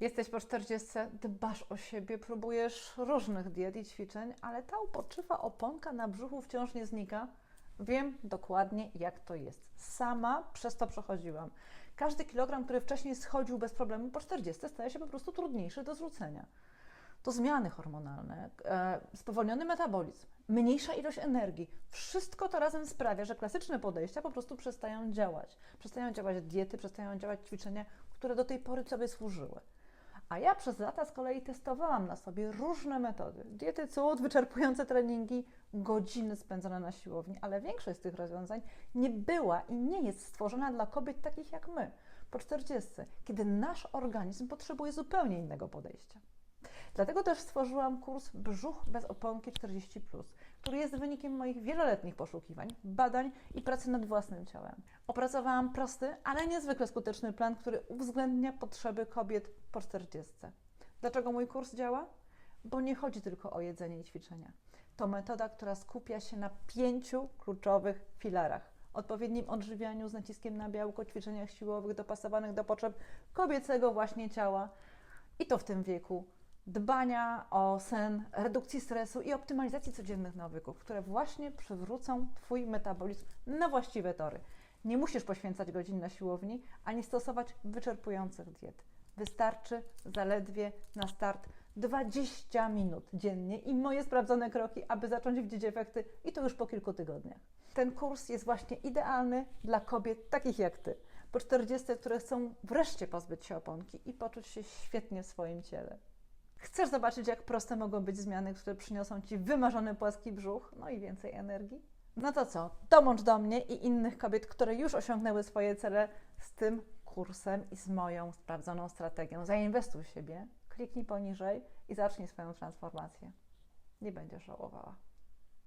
Jesteś po 40, dbasz o siebie, próbujesz różnych diet i ćwiczeń, ale ta uporczywa oponka na brzuchu wciąż nie znika. Wiem dokładnie, jak to jest. Sama przez to przechodziłam. Każdy kilogram, który wcześniej schodził bez problemu, po 40 staje się po prostu trudniejszy do zrzucenia. To zmiany hormonalne, e, spowolniony metabolizm, mniejsza ilość energii. Wszystko to razem sprawia, że klasyczne podejścia po prostu przestają działać. Przestają działać diety, przestają działać ćwiczenia, które do tej pory sobie służyły. A ja przez lata z kolei testowałam na sobie różne metody. Diety cud, wyczerpujące treningi, godziny spędzone na siłowni, ale większość z tych rozwiązań nie była i nie jest stworzona dla kobiet takich jak my, po 40, kiedy nasz organizm potrzebuje zupełnie innego podejścia. Dlatego też stworzyłam kurs Brzuch bez oponki 40, który jest wynikiem moich wieloletnich poszukiwań, badań i pracy nad własnym ciałem. Opracowałam prosty, ale niezwykle skuteczny plan, który uwzględnia potrzeby kobiet po 40. Dlaczego mój kurs działa? Bo nie chodzi tylko o jedzenie i ćwiczenia. To metoda, która skupia się na pięciu kluczowych filarach odpowiednim odżywianiu z naciskiem na białko, ćwiczeniach siłowych dopasowanych do potrzeb kobiecego właśnie ciała i to w tym wieku dbania o sen, redukcji stresu i optymalizacji codziennych nawyków, które właśnie przywrócą Twój metabolizm na właściwe tory. Nie musisz poświęcać godzin na siłowni, ani stosować wyczerpujących diet. Wystarczy zaledwie na start 20 minut dziennie i moje sprawdzone kroki, aby zacząć widzieć efekty i to już po kilku tygodniach. Ten kurs jest właśnie idealny dla kobiet takich jak Ty, po 40, które chcą wreszcie pozbyć się oponki i poczuć się świetnie w swoim ciele. Chcesz zobaczyć, jak proste mogą być zmiany, które przyniosą Ci wymarzony płaski brzuch, no i więcej energii? No to co? Dołącz do mnie i innych kobiet, które już osiągnęły swoje cele z tym kursem i z moją sprawdzoną strategią. Zainwestuj w siebie, kliknij poniżej i zacznij swoją transformację. Nie będziesz żałowała.